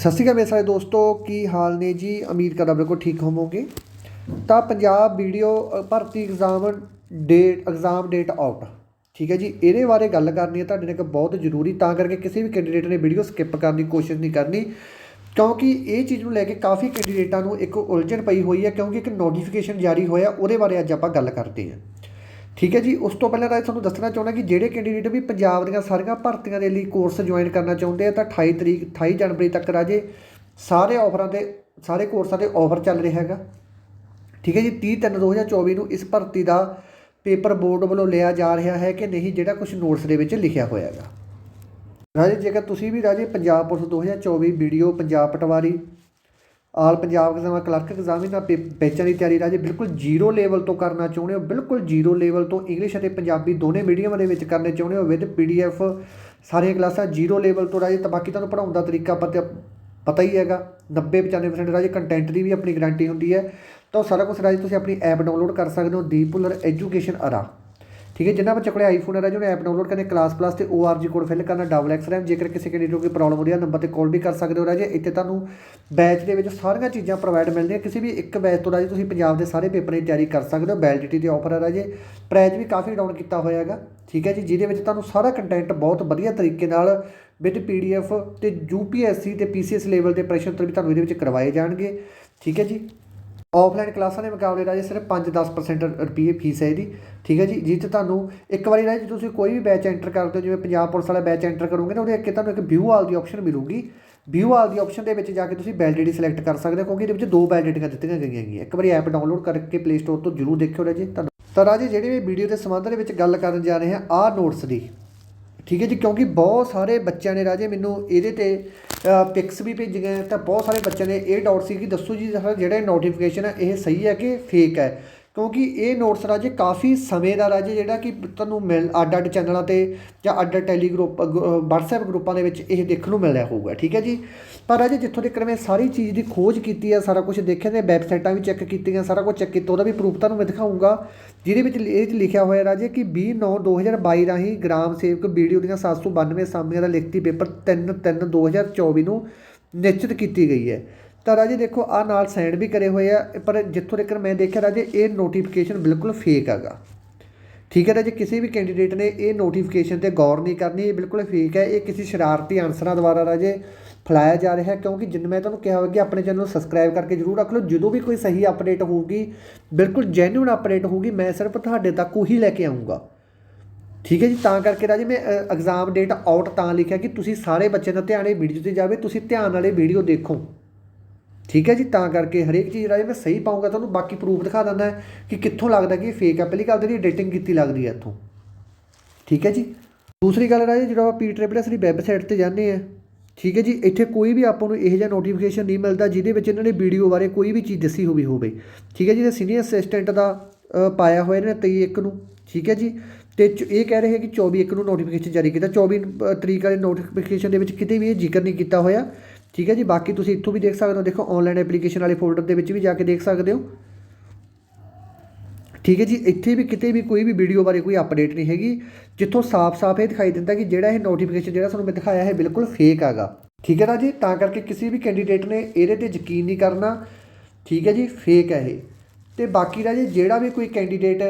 ਸਤਿ ਸ਼੍ਰੀ ਅਕਾਲ ਮੇਰੇ ਸਾਰੇ ਦੋਸਤੋ, ਕੀ ਹਾਲ ਨੇ ਜੀ? ਉਮੀਦ ਕਰਦਾ ਬਿਲਕੁਲ ਠੀਕ ਹੋਵੋਗੇ। ਤਾਂ ਪੰਜਾਬ ਵੀਡੀਓ ਭਰਤੀ exam date exam date out ਠੀਕ ਹੈ ਜੀ, ਇਹਦੇ ਬਾਰੇ ਗੱਲ ਕਰਨੀ ਹੈ ਤੁਹਾਡੇ ਨਾਲ ਇੱਕ ਬਹੁਤ ਜ਼ਰੂਰੀ, ਤਾਂ ਕਰਕੇ ਕਿਸੇ ਵੀ ਕੈਂਡੀਡੇਟ ਨੇ ਵੀਡੀਓ ਸਕਿਪ ਕਰਨ ਦੀ ਕੋਸ਼ਿਸ਼ ਨਹੀਂ ਕਰਨੀ। ਕਿਉਂਕਿ ਇਹ ਚੀਜ਼ ਨੂੰ ਲੈ ਕੇ ਕਾਫੀ ਕੈਂਡੀਡੇਟਾਂ ਨੂੰ ਇੱਕ ਉਲਝਣ ਪਈ ਹੋਈ ਹੈ, ਕਿਉਂਕਿ ਇੱਕ ਨੋਟੀਫਿਕੇਸ਼ਨ ਜਾਰੀ ਹੋਇਆ, ਉਹਦੇ ਬਾਰੇ ਅੱਜ ਆਪਾਂ ਗੱਲ ਕਰਦੇ ਹਾਂ। ਠੀਕ ਹੈ ਜੀ, ਉਸ ਤੋਂ ਪਹਿਲਾਂ ਰਾਜ ਤੁਹਾਨੂੰ ਦੱਸਣਾ ਚਾਹੁੰਦਾ ਕਿ ਜਿਹੜੇ ਕੈਂਡੀਡੇਟ ਵੀ ਪੰਜਾਬ ਦੀਆਂ ਸਾਰੀਆਂ ਭਰਤੀਆਂ ਦੇ ਲਈ ਕੋਰਸ ਜੁਆਇਨ ਕਰਨਾ ਚਾਹੁੰਦੇ ਆ, ਤਾਂ 28 ਤਰੀਕ 28 ਜਨਵਰੀ ਤੱਕ ਰਾਜੇ ਸਾਰੇ ਆਫਰਾਂ ਦੇ, ਸਾਰੇ ਕੋਰਸਾਂ ਦੇ ਆਫਰ ਚੱਲ ਰਿਹਾ ਹੈਗਾ। ਠੀਕ ਹੈ ਜੀ 30 ਤਿੰਨ 2024 ਨੂੰ ਇਸ ਭਰਤੀ ਦਾ ਪੇਪਰ ਬੋਰਡ ਵੱਲੋਂ ਲਿਆ ਜਾ ਰਿਹਾ ਹੈ ਕਿ ਨਹੀਂ, ਜਿਹੜਾ ਕੁਝ ਨੋਟਸ ਦੇ ਵਿੱਚ ਲਿਖਿਆ ਹੋਇਆ ਹੈਗਾ। ਰਾਜੇ, ਜੇਕਰ ਤੁਸੀਂ ਵੀ ਰਾਜੇ Punjab police 2024 video, Punjab patwari all Punjab exam clerk exam ਇਹਨਾਂ ਪੇਚਾਂ ਦੀ ਤਿਆਰੀ ਰਾਜੇ ਬਿਲਕੁਲ ਜ਼ੀਰੋ ਲੈਵਲ ਤੋਂ ਕਰਨਾ ਚਾਹੁੰਦੇ ਹੋ, ਬਿਲਕੁਲ ਜ਼ੀਰੋ ਲੈਵਲ ਤੋਂ ਇੰਗਲਿਸ਼ ਅਤੇ ਪੰਜਾਬੀ ਦੋਨੇ ਮੀਡੀਅਮ ਦੇ ਵਿੱਚ ਕਰਨੇ ਚਾਹੁੰਦੇ ਹੋ ਵਿਦ ਪੀਡੀਐਫ ਸਾਰੀਆਂ ਕਲਾਸਾਂ ਜ਼ੀਰੋ ਲੈਵਲ ਤੋਂ ਰਾਜੇ, ਤਾਂ ਬਾਕੀ ਤੁਹਾਨੂੰ ਪੜਾਉਣ ਦਾ ਤਰੀਕਾ ਪਤਾ ਪਤਾ ਹੀ ਹੈਗਾ 90 95% ਰਾਜੇ ਕੰਟੈਂਟ ਦੀ ਵੀ ਆਪਣੀ ਗਾਰੰਟੀ ਹੁੰਦੀ ਹੈ, ਤਾਂ ਉਹ ਸਾਰਾ ਕੁਝ ਰਾਜੇ ਤੁਸੀਂ ਆਪਣੀ ਐਪ ਡਾਊਨਲੋਡ ਕਰ ਸਕਦੇ ਹੋ ਦੀਪੂਲਰ ਐਜੂਕੇਸ਼ਨ ਅਰਾ। ਠੀਕ ਹੈ, ਜਿੰਨਾ ਬੱਚੇ ਕੋਲੇ ਆਈਫੋਨ ਹੈ ਰਾਜੇ ਉਹਨੇ ਐਪ ਡਾਊਨਲੋਡ ਕਰਨੇ ਕਲਾਸ ਪਲੱਸ ਤੇ ORG ਕੋਡ ਫਿਲ ਕਰਨਾ ਡਬਲ ਐਕਸ ਰੈਮ ਜੇਕਰ ਕਿਸੇ ਕੈਂਡੀਡੇਟ ਨੂੰ ਕੋਈ ਪ੍ਰੋਬਲਮ ਹੋ ਰਹੀ ਹੈ ਨੰਬਰ ਤੇ ਕਾਲ ਵੀ ਕਰ ਸਕਦੇ ਹੋ ਰਾਜੇ। ਇੱਥੇ ਤੁਹਾਨੂੰ ਬੈਚ ਦੇ ਵਿੱਚ ਸਾਰੀਆਂ ਚੀਜ਼ਾਂ ਪ੍ਰੋਵਾਈਡ ਮਿਲਦੀਆਂ, ਕਿਸੇ ਵੀ ਇੱਕ ਬੈਚ ਤੋਂ ਰਾਜੇ ਤੁਸੀਂ ਪੰਜਾਬ ਦੇ ਸਾਰੇ ਪੇਪਰ ਦੀ ਤਿਆਰੀ ਕਰ ਸਕਦੇ ਹੋ ਵੈਲਿਡਿਟੀ 'ਤੇ ਆਫਰ ਹੈ ਰਾਜੇ। ਪ੍ਰਾਈਜ਼ ਵੀ ਕਾਫੀ ਡਾਊਨ ਕੀਤਾ ਹੋਇਆ ਹੈਗਾ, ਠੀਕ ਹੈ ਜੀ, ਜਿਹਦੇ ਵਿੱਚ ਤੁਹਾਨੂੰ ਸਾਰਾ ਕੰਟੈਂਟ ਬਹੁਤ ਵਧੀਆ ਤਰੀਕੇ ਨਾਲ ਵਿਦ ਪੀਡੀਐਫ ਤੇ ਯੂਪੀਐਸਸੀ ਤੇ ਪੀਸੀਐਸ ਲੈਵਲ ਦੇ ਪ੍ਰੈਸ਼ਰ ਉੱਤਰ ਵੀ ਤੁਹਾਨੂੰ ਇਹਦੇ ਵਿੱਚ ਕਰਵਾਏ ਜਾਣਗੇ, ਠੀਕ ਹੈ ਜੀ। ਆਫਲਾਈਨ ਕਲਾਸਾਂ ਦੇ ਮੁਕਾਬਲੇ ਰਾਜੇ ਸਿਰਫ 5-10% ਰੁਪਏ ਫੀਸ ਹੈ ਇਹਦੀ, ਠੀਕ ਹੈ ਜੀ ਜਿਹ ਤੁਹਾਨੂੰ ਇੱਕ ਵਾਰੀ ਰਾਜੇ ਤੁਸੀਂ ਕੋਈ ਵੀ ਬੈਚ ਐਂਟਰ ਕਰਦੇ ਹੋ, ਜਿਵੇਂ ਪੰਜਾਬ ਪੁਲਿਸ ਵਾਲਾ ਬੈਚ ਐਂਟਰ ਕਰੋਗੇ ਨਾ ਉਹਦੇ ਅੱਗੇ ਤੁਹਾਨੂੰ ਇੱਕ ਵਿਊ ਆਲ ਦੀ ਆਪਸ਼ਨ ਮਿਲੂਗੀ। ਵਿਊ ਆਲ ਦੀ ਆਪਸ਼ਨ ਦੇ ਵਿੱਚ ਜਾ ਕੇ ਤੁਸੀਂ ਵੈਲਿਡਿਟੀ ਸਿਲੈਕਟ ਕਰ ਸਕਦੇ ਹੋ, ਕਿਉਂਕਿ ਇਹਦੇ ਵਿੱਚ ਦੋ ਵੈਲਿਡਿਟੀਆਂ ਦਿੱਤੀਆਂ ਗਈਆਂ ਹੈਗੀਆਂ। ਇੱਕ ਵਾਰੀ ਐਪ ਡਾਊਨਲੋਡ ਕਰਕੇ ਪਲੇ ਸਟੋਰ ਤੋਂ ਜਰੂਰ ਦੇਖਿਓ ਰਾਜੇ। ਤੁਹਾਨੂੰ ਤਾਂ ਰਾਜੇ, ਜਿਹੜੇ ਵੀ ਵੀਡੀਓ ਦੇ ਸੰਬੰਧ ਦੇ ਵਿੱਚ ਗੱਲ ਕਰਨ ਜਾ ਰਹੇ ਹਾਂ, ਆਹ ਨੋਟਸ ਦੀ। ਠੀਕ ਹੈ ਜੀ, ਕਿਉਂਕਿ ਬਹੁਤ ਸਾਰੇ ਬੱਚਿਆਂ ਨੇ ਰਾਜੇ ਮੈਨੂੰ ਇਹਦੇ ਤੇ ਪਿਕਸ ਵੀ ਭੇਜੀਆਂ, ਤਾਂ ਬਹੁਤ ਸਾਰੇ ਬੱਚਿਆਂ ਨੇ ਇਹ ਡਾਊਟ ਸੀ ਕਿ ਦੱਸੋ ਜੀ ਸਰ ਜਿਹੜਾ ਨੋਟੀਫਿਕੇਸ਼ਨ ਹੈ ਇਹ ਸਹੀ ਹੈ ਕਿ ਫੇਕ ਹੈ? ਕਿਉਂਕਿ ਇਹ ਨੋਟਸ ਰਾਜੇ ਕਾਫੀ ਸਮੇਂ ਦਾ ਰਾਜੇ ਜਿਹੜਾ ਕਿ ਤੁਹਾਨੂੰ ਮਿਲ ਅੱਡ ਅੱਡ ਚੈਨਲਾਂ ਤੇ ਜਾਂ ਅੱਡ ਅੱਡ ਟੈਲੀ ਗਰੁੱਪ WhatsApp ਗਰੁੱਪਾਂ ਦੇ ਵਿੱਚ ਇਹ ਦੇਖਣ ਨੂੰ ਮਿਲ ਰਿਹਾ ਹੋਊਗਾ, ਠੀਕ ਹੈ ਜੀ? ਪਰ ਰਾਜੇ ਜਿੱਥੋਂ ਤੱਕ ਮੈਂ ਸਾਰੀ ਚੀਜ਼ ਦੀ ਖੋਜ ਕੀਤੀ ਹੈ ਸਾਰਾ ਕੁਝ ਦੇਖਿਆ ਤੇ ਵੈਬਸਾਈਟਾਂ ਵੀ ਚੈੱਕ ਕੀਤੀਆਂ, ਸਾਰਾ ਕੁਝ ਚੈੱਕ ਕੀਤਾ, ਉਹਦਾ ਵੀ ਪ੍ਰੂਫ ਤੁਹਾਨੂੰ ਮੈਂ ਦਿਖਾਊਂਗਾ। ਜਿਹਦੇ ਵਿੱਚ ਇਹ 'ਚ ਲਿਖਿਆ ਹੋਇਆ ਰਾਜੇ ਕਿ 20 9 2022 ਰਾਹੀਂ ਗ੍ਰਾਮ ਸੇਵਕ ਵੀਡੀਓ ਦੀਆਂ 792 ਅਸਾਮੀਆਂ ਦਾ ਲਿਖਤੀ ਪੇਪਰ 3 3 2024 ਨੂੰ ਨਿਸ਼ਚਿਤ ਕੀਤੀ ਗਈ ਹੈ। ਤਾਂ ਰਾਜੇ ਦੇਖੋ ਆ ਨਾਲ ਸਾਈਨ ਵੀ ਕਰੇ ਹੋਏ ਆ, ਪਰ ਜਿੱਥੋਂ ਤੱਕ ਮੈਂ ਦੇਖਿਆ ਰਾਜੇ, ਇਹ ਨੋਟੀਫਿਕੇਸ਼ਨ ਬਿਲਕੁਲ ਫੇਕ ਹੈਗਾ। ਠੀਕ ਹੈ ਰਾਜੇ, ਕਿਸੇ ਵੀ ਕੈਂਡੀਡੇਟ ਨੇ ਇਹ ਨੋਟੀਫਿਕੇਸ਼ਨ ਤੇ ਗੌਰ ਨਹੀਂ ਕਰਨੀ, ਇਹ ਬਿਲਕੁਲ ਫੇਕ ਹੈ, ਇਹ ਕਿਸੇ ਸ਼ਰਾਰਤੀ ਅਨਸਰਾਂ ਦੁਆਰਾ ਰਾਜੇ ਫੈਲਾਇਆ ਜਾ ਰਿਹਾ ਹੈ, ਕਿਉਂਕਿ ਜਿੰਨ ਮੈਂ ਤੁਹਾਨੂੰ ਕਿਹਾ ਹੋਇਆ ਕਿ ਆਪਣੇ ਚੈਨਲ ਨੂੰ ਸਬਸਕ੍ਰਾਈਬ ਕਰਕੇ ਜਰੂਰ ਰੱਖ ਲਓ, ਜਦੋਂ ਵੀ ਕੋਈ ਸਹੀ ਅਪਡੇਟ ਹੋਊਗੀ, ਬਿਲਕੁਲ ਜੈਨੂਇਨ ਅਪਡੇਟ ਹੋਊਗੀ, ਮੈਂ ਸਿਰਫ ਤੁਹਾਡੇ ਤੱਕ ਉਹੀ ਲੈ ਕੇ ਆਉਂਗਾ ਠੀਕ ਹੈ ਜੀ, ਤਾਂ ਕਰਕੇ ਰਾਜੇ ਮੈਂ ਐਗਜ਼ਾਮ ਡੇਟ ਆਊਟ ਤਾਂ ਲਿਖਿਆ ਕਿ ਤੁਸੀਂ ਸਾਰੇ ਬੱਚਿਆਂ ਦਾ ਧਿਆਨ ਇਹ ਵੀਡੀਓ ਤੇ ਜਾਵੇ, ਤੁਸੀਂ ਧਿਆਨ ਨਾਲ ਇਹ ਵੀਡੀਓ ਦੇਖੋ। ਠੀਕ ਹੈ ਜੀ? ਤਾਂ ਕਰਕੇ ਹਰੇਕ ਚੀਜ਼ ਰਾਜੇ ਮੈਂ ਸਹੀ ਪਾਉਂਗਾ, ਤੁਹਾਨੂੰ ਬਾਕੀ ਪ੍ਰੂਫ ਦਿਖਾ ਦਿੰਦਾ ਕਿ ਕਿੱਥੋਂ ਲੱਗਦਾ ਕਿ ਇਹ ਫੇਕ ਹੈ। ਪਹਿਲੀ ਗੱਲ ਤਾਂ ਇਹਦੀ ਐਡੀਟਿੰਗ ਕੀਤੀ ਲੱਗਦੀ ਹੈ ਇੱਥੋਂ। ਠੀਕ ਹੈ ਜੀ? ਦੂਸਰੀ ਗੱਲ ਰਾਜੇ, ਜਿਹੜਾ ਆਪਾਂ ਪੀ ਟ੍ਰਿਪਲਸ ਦੀ ਵੈਬਸਾਈਟ ਤੇ ਜਾਂਦੇ ਆ ਠੀਕ ਹੈ ਜੀ? ਇੱਥੇ ਕੋਈ ਵੀ ਆਪਾਂ ਨੂੰ ਇਹੋ ਜਿਹਾ ਨੋਟੀਫਿਕੇਸ਼ਨ ਨਹੀਂ ਮਿਲਦਾ ਜਿਹਦੇ ਵਿੱਚ ਇਹਨਾਂ ਨੇ ਵੀਡੀਓ ਬਾਰੇ ਕੋਈ ਵੀ ਚੀਜ਼ ਦੱਸੀ ਹੋਵੇ ਹੋਵੇ। ਠੀਕ ਹੈ ਜੀ? ਤੇ ਸੀਨੀਅਰ ਅਸਿਸਟੈਂਟ ਦਾ ਪਾਇਆ ਹੋਇਆ ਇਹਨਾਂ ਨੇ 23 ਇੱਕ ਨੂੰ। ਠੀਕ ਹੈ ਜੀ? ਤੇ ਚ- ਇਹ ਕਹਿ ਰਹੇ ਹੈ ਕਿ 24 ਇੱਕ ਨੂੰ ਨੋਟੀਫਿਕੇਸ਼ਨ ਜਾਰੀ ਕੀਤਾ। 24 ਤਰੀਕ ਵਾਲੇ ਨੋਟੀਫਿਕੇਸ਼ਨ ਦੇ ਵਿੱਚ ਕਿਤੇ ਵੀ ਇਹ ਜ਼ਿਕਰ ਨਹੀਂ ਕੀਤਾ ਹੋਇਆ। ਠੀਕ ਹੈ ਜੀ, ਬਾਕੀ ਤੁਸੀਂ ਇੱਥੋਂ ਵੀ ਦੇਖ ਸਕਦੇ ਹੋ, ਦੇਖੋ ਆਨਲਾਈਨ ਐਪਲੀਕੇਸ਼ਨ ਵਾਲੇ ਫੋਲਡਰ ਦੇ ਵਿੱਚ ਵੀ ਜਾ ਕੇ ਦੇਖ ਸਕਦੇ ਹੋ। ਠੀਕ ਹੈ ਜੀ, ਇੱਥੇ ਵੀ ਕਿਤੇ ਵੀ ਕੋਈ ਵੀ ਵੀਡੀਓ ਬਾਰੇ ਕੋਈ ਅਪਡੇਟ ਨਹੀਂ ਹੈਗੀ, ਜਿੱਥੋਂ ਸਾਫ਼-ਸਾਫ਼ ਇਹ ਦਿਖਾਈ ਦਿੰਦਾ ਕਿ ਜਿਹੜਾ ਇਹ ਨੋਟੀਫਿਕੇਸ਼ਨ ਜਿਹੜਾ ਤੁਹਾਨੂੰ ਮੈਂ ਦਿਖਾਇਆ ਹੈ ਬਿਲਕੁਲ ਫੇਕ ਹੈਗਾ। ਠੀਕ ਹੈ ਨਾ ਜੀ, ਤਾਂ ਕਰਕੇ ਕਿਸੇ ਵੀ ਕੈਂਡੀਡੇਟ ਨੇ ਇਹਦੇ ਤੇ ਯਕੀਨ ਨਹੀਂ ਕਰਨਾ, ਠੀਕ ਹੈ ਜੀ ਫੇਕ ਹੈ ਇਹ। ਤੇ ਬਾਕੀ ਦਾ ਜੀ ਜਿਹੜਾ ਵੀ ਕੋਈ ਕੈਂਡੀਡੇਟ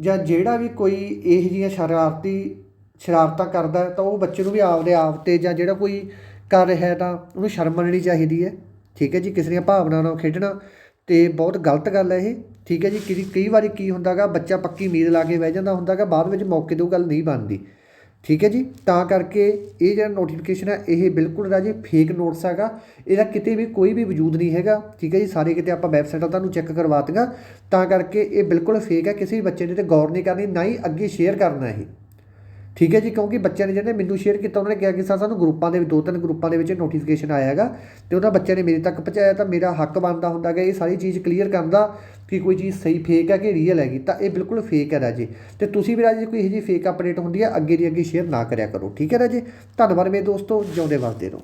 ਜਾਂ ਜਿਹੜਾ ਵੀ ਕੋਈ ਇਹ ਜਿਹੀਆਂ ਸ਼ਰਾਰਤੀ, ਸ਼ਰਾਰਤਾਂ ਕਰਦਾ ਤਾਂ ਉਹ ਬੱਚੇ ਨੂੰ ਵੀ ਆਪਦੇ ਆਪ ਤੇ ਜਾਂ ਜਿਹੜਾ ਕੋਈ ਕਰ ਰਿਹਾ ਹੈ ਤਾਂ ਉਹਨੂੰ ਸ਼ਰਮ ਮੰਨਣੀ ਚਾਹੀਦੀ ਹੈ। ਠੀਕ ਹੈ ਜੀ, ਕਿਸੇ ਦੀਆਂ ਭਾਵਨਾਵਾਂ ਨਾਲ ਖੇਡਣਾ ਤੇ ਬਹੁਤ ਗਲਤ ਗੱਲ ਹੈ ਇਹ। ਠੀਕ ਹੈ ਜੀ, ਕਈ ਕਈ ਵਾਰੀ ਕੀ ਹੁੰਦਾਗਾ, ਬੱਚਾ ਪੱਕੀ ਉਮੀਦ ਲਾ ਕੇ ਬਹਿ ਜਾਂਦਾ ਹੁੰਦਾਗਾ, ਬਾਅਦ ਵਿੱਚ ਮੌਕੇ ਤੇ ਉਹ ਗੱਲ ਨਹੀਂ ਬਣਦੀ। ਠੀਕ ਹੈ ਜੀ, ਤਾਂ ਕਰਕੇ ਇਹ ਜਿਹੜਾ ਨੋਟੀਫਿਕੇਸ਼ਨ ਹੈ, ਇਹ ਬਿਲਕੁਲ ਰਾਜੇ ਫੇਕ ਨੋਟਸ ਹੈਗਾ। ਇਹਦਾ ਕਿਤੇ ਵੀ ਕੋਈ ਵੀ ਵਜੂਦ ਨਹੀਂ ਹੈਗਾ। ਠੀਕ ਹੈ ਜੀ, ਸਾਰੇ ਕਿਤੇ ਆਪਾਂ ਵੈਬਸਾਈਟਾਂ ਤੁਹਾਨੂੰ ਚੈੱਕ ਕਰਵਾਤੀਆਂ ਤਾਂ ਕਰਕੇ ਇਹ ਬਿਲਕੁਲ ਫੇਕ ਹੈ, ਕਿਸੇ ਵੀ ਬੱਚੇ ਨੇ ਤੇ ਗੌਰ ਨਹੀਂ ਕਰਨੀ, ਨਾ ਹੀ ਅੱਗੇ ਸ਼ੇਅਰ ਕਰਨਾ ਇਹ। ਠੀਕ ਹੈ ਜੀ, ਕਿਉਂਕਿ ਬੱਚਿਆਂ ਨੇ ਜਿਹੜੇ ਮੈਨੂੰ ਸ਼ੇਅਰ ਕੀਤਾ, ਉਹਨਾਂ ਨੇ ਕਿਹਾ ਕਿ ਸਰ, ਸਾਨੂੰ ਗਰੁੱਪਾਂ ਦੇ ਦੋ ਤਿੰਨ ਗਰੁੱਪਾਂ ਦੇ ਵਿੱਚ ਨੋਟੀਫਿਕੇਸ਼ਨ ਆਇਆ ਹੈਗਾ ਤੇ ਉਹਨਾਂ ਬੱਚਿਆਂ ਨੇ ਮੇਰੇ ਤੱਕ ਪਹੁੰਚਾਇਆ ਤਾਂ ਮੇਰਾ ਹੱਕ ਬਣਦਾ ਹੁੰਦਾ ਹੈਗਾ, ਇਹ ਸਾਰੀ ਚੀਜ਼ ਕਲੀਅਰ ਕਰਨ ਦਾ ਕਿ ਕੋਈ ਚੀਜ਼ ਸਹੀ ਫੇਕ ਹੈ ਕਿ ਰੀਅਲ ਹੈਗੀ, ਤਾਂ ਇਹ ਬਿਲਕੁਲ ਫੇਕ ਹੈ ਰਾਜੇ। ਤੇ ਤੁਸੀਂ ਵੀ ਰਾਜੇ, ਕੋਈ ਇਹੋ ਜਿਹੀ ਫੇਕ ਅਪਡੇਟ ਹੁੰਦੀ ਹੈ, ਅੱਗੇ ਦੀ ਅੱਗੇ ਸ਼ੇਅਰ ਨਾ ਕਰਿਆ ਕਰੋ, ਠੀਕ ਹੈ ਰਾਜੇ? ਧੰਨਵਾਦ ਮੇਰੇ ਦੋਸਤੋ, ਜਿਉਂਦੇ ਵਸਦੇ ਰਹੋ।